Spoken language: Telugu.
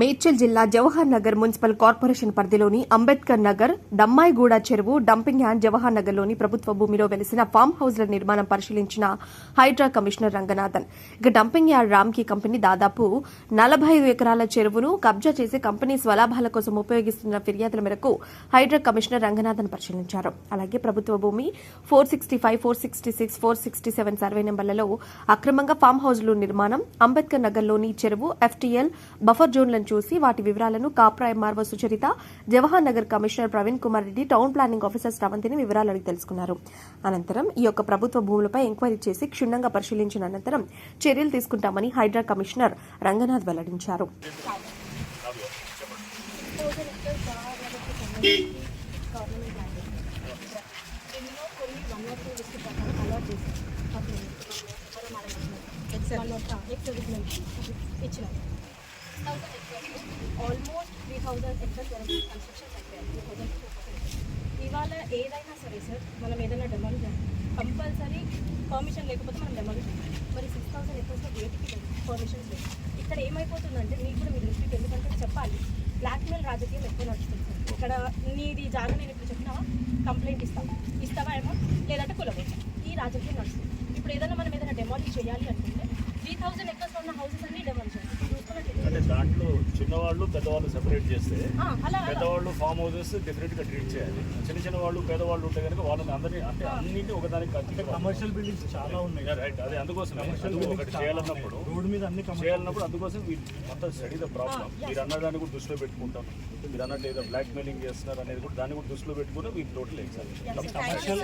మేడ్చల్ జిల్లా జవహర్ నగర్ మున్సిపల్ కార్పొరేషన్ పరిధిలోని అంబేద్కర్ నగర్ దమ్మాయిగూడ చెరువు డంపింగ్ యార్డ్ జవహర్ నగర్లోని ప్రభుత్వ భూమిలో వెలిసిన ఫామ్ హౌస్ల నిర్మాణం పరిశీలించిన హైడ్రా కమిషనర్ రంగనాథన్. ఇక డంపింగ్ యార్డ్ రామ్కి కంపెనీ దాదాపు నలభై ఐదు ఎకరాల చెరువును కబ్జా చేసి కంపెనీ స్వలాభాల కోసం ఉపయోగిస్తున్న ఫిర్యాదుల మేరకు హైడ్రా కమిషనర్ రంగనాథన్ పరిశీలించారు. అలాగే ప్రభుత్వ భూమి four sixty five four sixty six four sixty seven survey నెంబర్లలో అక్రమంగా ఫామ్ హౌస్లు నిర్మాణం అంబేద్కర్ నగర్లోని చెరువు ఎఫ్టీఎల్ బఫర్ చూసి వాటి వివరాలను Kapra MRO Sucharita Jawahar Nagar commissioner Praveen Kumar Reddy town planning officer శ్రవంతిని వివరాలు అడిగి తెలుసుకున్నారు. అనంతరం ఈ యొక్క ప్రభుత్వ భూములపై ఎంక్వైరీ చేసి క్షుణ్ణంగా పరిశీలించిన అనంతరం చర్యలు తీసుకుంటామని హైడ్రా కమిషనర్ రంగనాథ్ వెల్లడించారు. Government almost three thousand excess వరకు కన్స్ట్రక్షన్స్ అయిపోయాయి త్రీ థౌజండ్ ఇవాళ ఏదైనా సరే సార్ మనం ఏదైనా డెమాలిష్ కంపల్సరీ పర్మిషన్ లేకపోతే మనం డెమాలిష్ మరి సిక్స్ థౌసండ్ ఎక్సెస్లో వేటికి పర్మిషన్స్ లేదు. ఇక్కడ ఏమైపోతుందంటే మీకు కూడా మీ దృష్టికి ఎందుకంటే చెప్పాలి. బ్లాక్మెయిల్ రాజకీయం ఎక్కువ నడుస్తుంది సార్ ఇక్కడ నీది జాగ నేను ఇప్పుడు చెప్పినావా కంప్లైంట్ ఇస్తావా ఇస్తావా ఏమో? లేదంటే కులవచ్చు ఈ రాజకీయం నడుస్తుంది. ఇప్పుడు ఏదైనా మనం ఏదైనా డెమాలిష్ చేయాలి అనుకుంటే త్రీ థౌసండ్ ఎక్కర్స్ ఉన్న హౌసెస్ అన్ని డెమాలిష్ చేయాలి ఇప్పుడు చూసుకున్నట్లయితే అంటే దాంట్లో చిన్నవాళ్ళు పెద్దవాళ్ళు సెపరేట్ చేస్తే పెద్దవాళ్ళు ఫామ్ హౌసెస్ డిఫరెంట్గా ట్రీట్ చేయాలి. చిన్న చిన్న వాళ్ళు పేదవాళ్ళు ఉంటే కనుక వాళ్ళని అందరినీ అంటే అన్నింటినీ ఒకదానికి కమర్షియల్ బిల్డింగ్స్ చాలా ఉన్నాయి. రైట్ అదే అందుకోసం ఒకటి చేయాలన్నప్పుడు రోడ్డు మీద అన్ని కమర్షియల్ చేయాలన్నప్పుడు అందుకోసం వీళ్ళు మొత్తం స్టడీ ద ప్రాబ్లం మీరు అన్నదాన్ని కూడా దృష్టిలో పెట్టుకుంటాం. మీరు అన్నట్టు ఏదో బ్లాక్ మెయిలింగ్ చేస్తున్నారు అనేది కూడా దాన్ని కూడా దృష్టిలో పెట్టుకుని మీరు టోటల్ ఎగ్జామ్ Yes,